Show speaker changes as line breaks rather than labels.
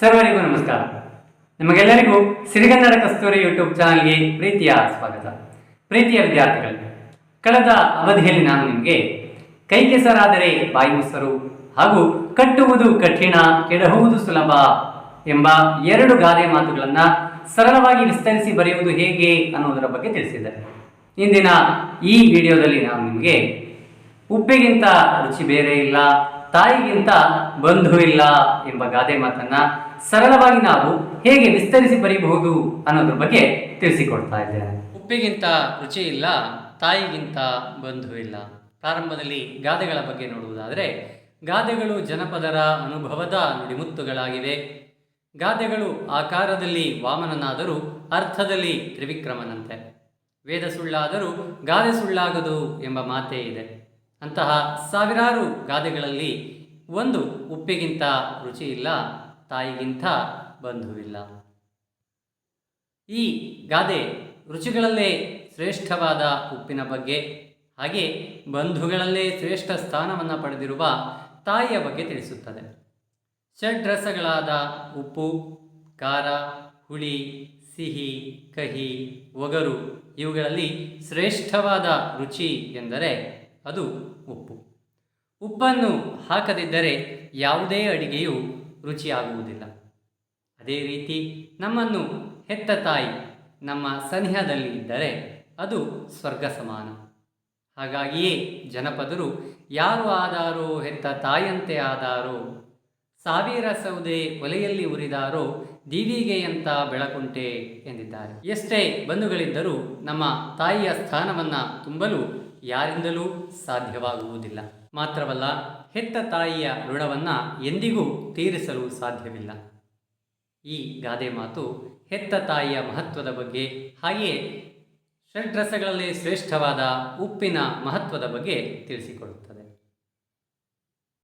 ಸರ್ವರಿಗೂ ನಮಸ್ಕಾರ. ನಿಮಗೆಲ್ಲರಿಗೂ ಸಿರಿಗನ್ನಡ ಕಸ್ತೂರಿ ಯೂಟ್ಯೂಬ್ ಚಾನಲ್ಗೆ ಪ್ರೀತಿಯ ಸ್ವಾಗತ. ಪ್ರೀತಿಯ ವಿದ್ಯಾರ್ಥಿಗಳೇ, ಕಳೆದ ಅವಧಿಯಲ್ಲಿ ನಾನು ನಿಮಗೆ ಕೈ ಕೆಸರಾದರೆ ಬಾಯಿ ಮೊಸರು ಹಾಗೂ ಕಟ್ಟುವುದು ಕಠಿಣ, ಕೆಡಹುವುದು ಸುಲಭ ಎಂಬ ಎರಡು ಗಾದೆ ಮಾತುಗಳನ್ನು ಸರಳವಾಗಿ ವಿಸ್ತರಿಸಿ ಬರೆಯುವುದು ಹೇಗೆ ಅನ್ನೋದರ ಬಗ್ಗೆ ತಿಳಿಸಿದೆ ಇಂದಿನ ಈ ವಿಡಿಯೋದಲ್ಲಿ ನಾನು ನಿಮಗೆ ಉಪ್ಪಿಗಿಂತ ರುಚಿ ಬೇರೆ ಇಲ್ಲ ತಾಯಿಗಿಂತ ಬಂಧು ಇಲ್ಲ ಎಂಬ ಗಾದೆ ಮಾತನ್ನ ಸರಳವಾಗಿ ನಾವು ಹೇಗೆ ವಿಸ್ತರಿಸಿ ಬರೀಬಹುದು ಅನ್ನೋದ್ರ ಬಗ್ಗೆ ತಿಳಿಸಿಕೊಡ್ತಾ ಇದ್ದೇನೆ. ಉಪ್ಪಿಗಿಂತ ರುಚಿ ಇಲ್ಲ, ತಾಯಿಗಿಂತ ಬಂಧು ಇಲ್ಲ. ಪ್ರಾರಂಭದಲ್ಲಿ ಗಾದೆಗಳ ಬಗ್ಗೆ ನೋಡುವುದಾದರೆ, ಗಾದೆಗಳು ಜನಪದರ ಅನುಭವದ ನುಡಿಮುತ್ತುಗಳಾಗಿವೆ. ಗಾದೆಗಳು ಆಕಾರದಲ್ಲಿ ವಾಮನನಾದರೂ ಅರ್ಥದಲ್ಲಿ ತ್ರಿವಿಕ್ರಮನಂತೆ. ವೇದ ಸುಳ್ಳಾದರೂ ಗಾದೆ ಸುಳ್ಳಾಗದು ಎಂಬ ಮಾತೇ ಇದೆ. ಅಂತಹ ಸಾವಿರಾರು ಗಾದೆಗಳಲ್ಲಿ ಒಂದು ಉಪ್ಪಿಗಿಂತ ರುಚಿ ಇಲ್ಲ ತಾಯಿಗಿಂತ ಬಂಧುವಿಲ್ಲ. ಈ ಗಾದೆ ರುಚಿಗಳಲ್ಲೇ ಶ್ರೇಷ್ಠವಾದ ಉಪ್ಪಿನ ಬಗ್ಗೆ, ಹಾಗೆ ಬಂಧುಗಳಲ್ಲೇ ಶ್ರೇಷ್ಠ ಸ್ಥಾನವನ್ನು ಪಡೆದಿರುವ ತಾಯಿಯ ಬಗ್ಗೆ ತಿಳಿಸುತ್ತದೆ. ಷಡ್ರಸಗಳಾದ ಉಪ್ಪು, ಖಾರ, ಹುಳಿ, ಸಿಹಿ, ಕಹಿ, ಒಗರು ಇವುಗಳಲ್ಲಿ ಶ್ರೇಷ್ಠವಾದ ರುಚಿ ಎಂದರೆ ಅದು ಉಪ್ಪು. ಉಪ್ಪನ್ನು ಹಾಕದಿದ್ದರೆ ಯಾವುದೇ ಅಡಿಗೆಯು ರುಚಿಯಾಗುವುದಿಲ್ಲ. ಅದೇ ರೀತಿ ನಮ್ಮನ್ನು ಹೆತ್ತ ತಾಯಿ ನಮ್ಮ ಸನಿಹದಲ್ಲಿ ಇದ್ದರೆ ಅದು ಸ್ವರ್ಗ ಸಮಾನ ಹಾಗಾಗಿಯೇ ಜನಪದರು, ಯಾರು ಆದಾರೋ ಹೆತ್ತ ತಾಯಿಯಂತೆ ಆದಾರೋ ಸಾವಿರ ಸೌದೆ ಒಲೆಯಲ್ಲಿ ಉರಿದಾರೋ ದೀವಿಗೆಯಂತ ಬೆಳಕುಂಟೆ ಎಂದಿದ್ದಾರೆ. ಎಷ್ಟೇ ಬಂಧುಗಳಿದ್ದರೂ ನಮ್ಮ ತಾಯಿಯ ಸ್ಥಾನವನ್ನು ತುಂಬಲು ಯಾರಿಂದಲೂ ಸಾಧ್ಯವಾಗುವುದಿಲ್ಲ. ಮಾತ್ರವಲ್ಲ ಹೆತ್ತ ತಾಯಿಯ ಋಣವನ್ನು ಎಂದಿಗೂ ತೀರಿಸಲು ಸಾಧ್ಯವಿಲ್ಲ. ಈ ಗಾದೆ ಮಾತು ಹೆತ್ತ ತಾಯಿಯ ಮಹತ್ವದ ಬಗ್ಗೆ, ಹಾಗೆಯೇ ಷಡ್ರಸಗಳಲ್ಲಿ ಶ್ರೇಷ್ಠವಾದ ಉಪ್ಪಿನ ಮಹತ್ವದ ಬಗ್ಗೆ ತಿಳಿಸಿಕೊಡುತ್ತದೆ.